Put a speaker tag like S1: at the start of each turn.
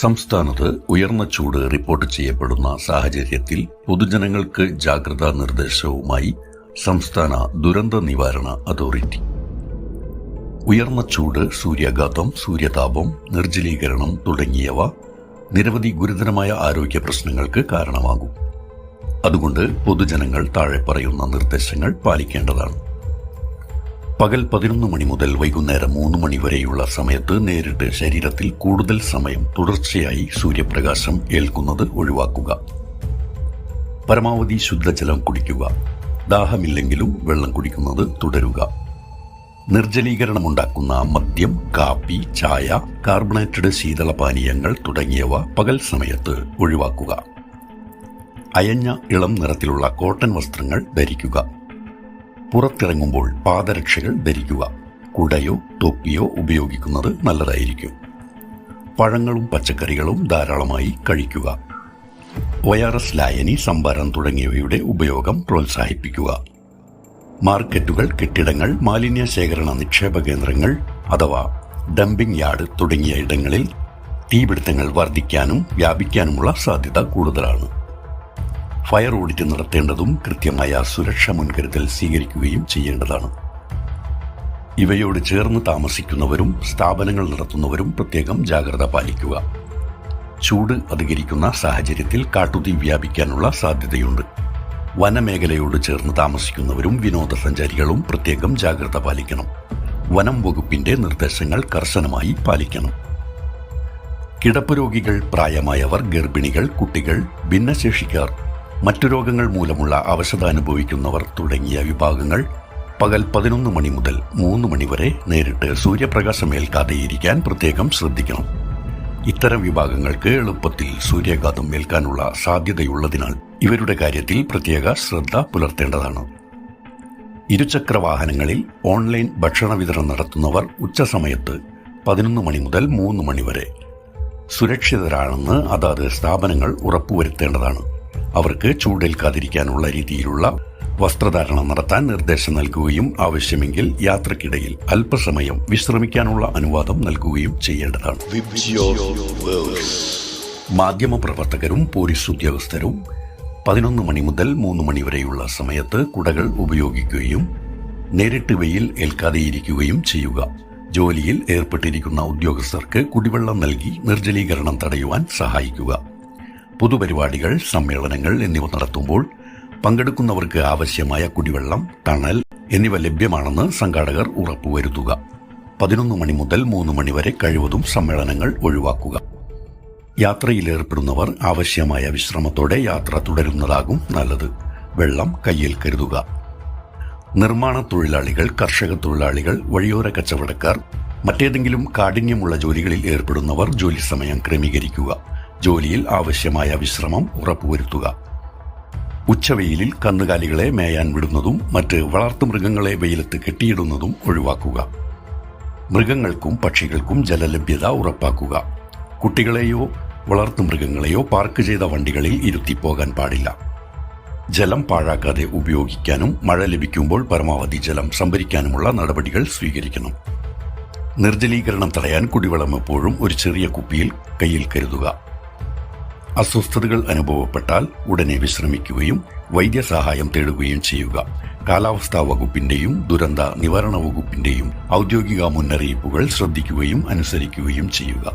S1: സംസ്ഥാനത്ത് ഉയർന്ന ചൂട് റിപ്പോർട്ട് ചെയ്യപ്പെടുന്ന സാഹചര്യത്തിൽ പൊതുജനങ്ങൾക്ക് ജാഗ്രതാ നിർദ്ദേശവുമായി സംസ്ഥാന ദുരന്ത നിവാരണ അതോറിറ്റി. ഉയർന്ന ചൂട് സൂര്യാഘാതം സൂര്യതാപം നിർജലീകരണം തുടങ്ങിയവ നിരവധി ഗുരുതരമായ ആരോഗ്യ പ്രശ്നങ്ങൾക്ക് കാരണമാകും. അതുകൊണ്ട് പൊതുജനങ്ങൾ താഴെ പറയുന്ന നിർദ്ദേശങ്ങൾ പാലിക്കേണ്ടതാണ്. പകൽ പതിനൊന്ന് മണി മുതൽ വൈകുന്നേരം മൂന്ന് മണി വരെയുള്ള സമയത്ത് നേരിട്ട് ശരീരത്തിൽ കൂടുതൽ സമയം തുടർച്ചയായി സൂര്യപ്രകാശം ഏൽക്കുന്നത് ഒഴിവാക്കുക. പരമാവധി ശുദ്ധജലം കുടിക്കുക. ദാഹമില്ലെങ്കിലും വെള്ളം കുടിക്കുന്നത് തുടരുക. നിർജലീകരണമുണ്ടാക്കുന്ന മദ്യം കാപ്പി ചായ കാർബണേറ്റഡ് ശീതളപാനീയങ്ങൾ തുടങ്ങിയവ പകൽ സമയത്ത് ഒഴിവാക്കുക. അയഞ്ഞ ഇളം നിറത്തിലുള്ള കോട്ടൺ വസ്ത്രങ്ങൾ ധരിക്കുക. പുറത്തിറങ്ങുമ്പോൾ പാദരക്ഷകൾ ധരിക്കുക. കുടയോ തൊപ്പിയോ ഉപയോഗിക്കുന്നത് നല്ലതായിരിക്കും. പഴങ്ങളും പച്ചക്കറികളും ധാരാളമായി കഴിക്കുക. എസ് ലായനി സംഭാരം തുടങ്ങിയവയുടെ ഉപയോഗം പ്രോത്സാഹിപ്പിക്കുക. മാർക്കറ്റുകൾ കെട്ടിടങ്ങൾ മാലിന്യ ശേഖരണ നിക്ഷേപ കേന്ദ്രങ്ങൾ അഥവാ ഡംപിംഗ് യാർഡ് തുടങ്ങിയ ഇടങ്ങളിൽ തീപിടുത്തങ്ങൾ വർദ്ധിക്കാനും വ്യാപിക്കാനുമുള്ള സാധ്യത കൂടുതലാണ്. ഫയർ ഓഡിറ്റ് നടത്തേണ്ടതും കൃത്യമായ സുരക്ഷാ മുൻകരുതൽ സ്വീകരിക്കുകയും ചെയ്യേണ്ടതാണ്. ഇവയോട് ചേർന്ന് താമസിക്കുന്നവരും സ്ഥാപനങ്ങൾ നടത്തുന്നവരും പ്രത്യേകം ജാഗ്രത പാലിക്കുക. ചൂട് അധികരിക്കുന്ന സാഹചര്യത്തിൽ കാട്ടുതീ വ്യാപിക്കാനുള്ള സാധ്യതയുണ്ട്. വനമേഖലയോട് ചേർന്ന് താമസിക്കുന്നവരും വിനോദസഞ്ചാരികളും പ്രത്യേകം ജാഗ്രത പാലിക്കണം. വനം വകുപ്പിന്റെ നിർദ്ദേശങ്ങൾ കർശനമായി പാലിക്കണം. കിടപ്പ് രോഗികൾ പ്രായമായവർ ഗർഭിണികൾ കുട്ടികൾ ഭിന്നശേഷിക്കാർ മറ്റു രോഗങ്ങൾ മൂലമുള്ള അവശത അനുഭവിക്കുന്നവർ തുടങ്ങിയ വിഭാഗങ്ങൾ പകൽ പതിനൊന്ന് മണി മുതൽ മൂന്ന് മണിവരെ നേരിട്ട് സൂര്യപ്രകാശം ഏൽക്കാതെ ഇരിക്കാൻ പ്രത്യേകം ശ്രദ്ധിക്കണം. ഇത്തരം വിഭാഗങ്ങൾക്ക് എളുപ്പത്തിൽ സൂര്യാഘാതം ഏൽക്കാനുള്ള സാധ്യതയുള്ളതിനാൽ ഇവരുടെ കാര്യത്തിൽ പ്രത്യേക ശ്രദ്ധ പുലർത്തേണ്ടതാണ്. ഇരുചക്ര വാഹനങ്ങളിൽ ഓൺലൈൻ ഭക്ഷണ വിതരണം നടത്തുന്നവർ ഉച്ചസമയത്ത് പതിനൊന്ന് മണി മുതൽ മൂന്ന് മണിവരെ സുരക്ഷിതരാണെന്ന് അതാത് സ്ഥാപനങ്ങൾ ഉറപ്പുവരുത്തേണ്ടതാണ്. അവർക്ക് ചൂടേൽക്കാതിരിക്കാനുള്ള രീതിയിലുള്ള വസ്ത്രധാരണം നടത്താൻ നിർദ്ദേശം നൽകുകയും ആവശ്യമെങ്കിൽ യാത്രക്കിടയിൽ അല്പസമയം വിശ്രമിക്കാനുള്ള അനുവാദം നൽകുകയും ചെയ്യേണ്ടതാണ്. മാധ്യമപ്രവർത്തകരും പോലീസ് ഉദ്യോഗസ്ഥരും പതിനൊന്ന് മണി മുതൽ മൂന്ന് മണി വരെയുള്ള സമയത്ത് കുടകൾ ഉപയോഗിക്കുകയും നേരിട്ട് വെയിൽ ഏൽക്കാതെയിരിക്കുകയും ചെയ്യുക. ജോലിയിൽ ഏർപ്പെട്ടിരിക്കുന്ന ഉദ്യോഗസ്ഥർക്ക് കുടിവെള്ളം നൽകി നിർജലീകരണം തടയുവാൻ സഹായിക്കുക. പൊതുപരിപാടികൾ സമ്മേളനങ്ങൾ എന്നിവ നടത്തുമ്പോൾ പങ്കെടുക്കുന്നവർക്ക് ആവശ്യമായ കുടിവെള്ളം തണൽ എന്നിവ ലഭ്യമാണെന്ന് സംഘാടകർ ഉറപ്പുവരുത്തുക. പതിനൊന്ന് മണി മുതൽ മൂന്ന് മണി വരെ കഴിവതും സമ്മേളനങ്ങൾ ഒഴിവാക്കുക. യാത്രയിലേർപ്പെടുന്നവർ ആവശ്യമായ വിശ്രമത്തോടെ യാത്ര തുടരുന്നതാകും നല്ലത്. വെള്ളം കയ്യിൽ കരുതുക. നിർമ്മാണ തൊഴിലാളികൾ കർഷക തൊഴിലാളികൾ വഴിയോര കച്ചവടക്കാർ മറ്റേതെങ്കിലും കാഠിന്യമുള്ള ജോലികളിൽ ഏർപ്പെടുന്നവർ ജോലി സമയം ക്രമീകരിക്കുക. ജോലിയിൽ ആവശ്യമായ വിശ്രമം ഉറപ്പുവരുത്തുക. ഉച്ചവെയിലിൽ കന്നുകാലികളെ മേയാൻ വിടുന്നതും മറ്റ് വളർത്തുമൃഗങ്ങളെ വെയിലത്ത് കെട്ടിയിടുന്നതും ഒഴിവാക്കുക. മൃഗങ്ങൾക്കും പക്ഷികൾക്കും ജലലഭ്യത ഉറപ്പാക്കുക. കുട്ടികളെയോ വളർത്തുമൃഗങ്ങളെയോ പാർക്ക് ചെയ്ത വണ്ടികളിൽ ഇരുത്തിപ്പോകാൻ പാടില്ല. ജലം പാഴാക്കാതെ ഉപയോഗിക്കാനും മഴ ലഭിക്കുമ്പോൾ പരമാവധി ജലം സംഭരിക്കാനുമുള്ള നടപടികൾ സ്വീകരിക്കണം. നിർജലീകരണം തടയാൻ കുടിവെള്ളം എപ്പോഴും ഒരു ചെറിയ കുപ്പിയിൽ കയ്യിൽ കരുതുക. അസ്വസ്ഥതകൾ അനുഭവപ്പെട്ടാൽ ഉടനെ വിശ്രമിക്കുകയും വൈദ്യസഹായം തേടുകയും ചെയ്യുക കാലാവസ്ഥാ വകുപ്പിന്റെയും ദുരന്ത നിവാരണ വകുപ്പിന്റെയും ഔദ്യോഗിക മുന്നറിയിപ്പുകൾ ശ്രദ്ധിക്കുകയും അനുസരിക്കുകയും ചെയ്യുക.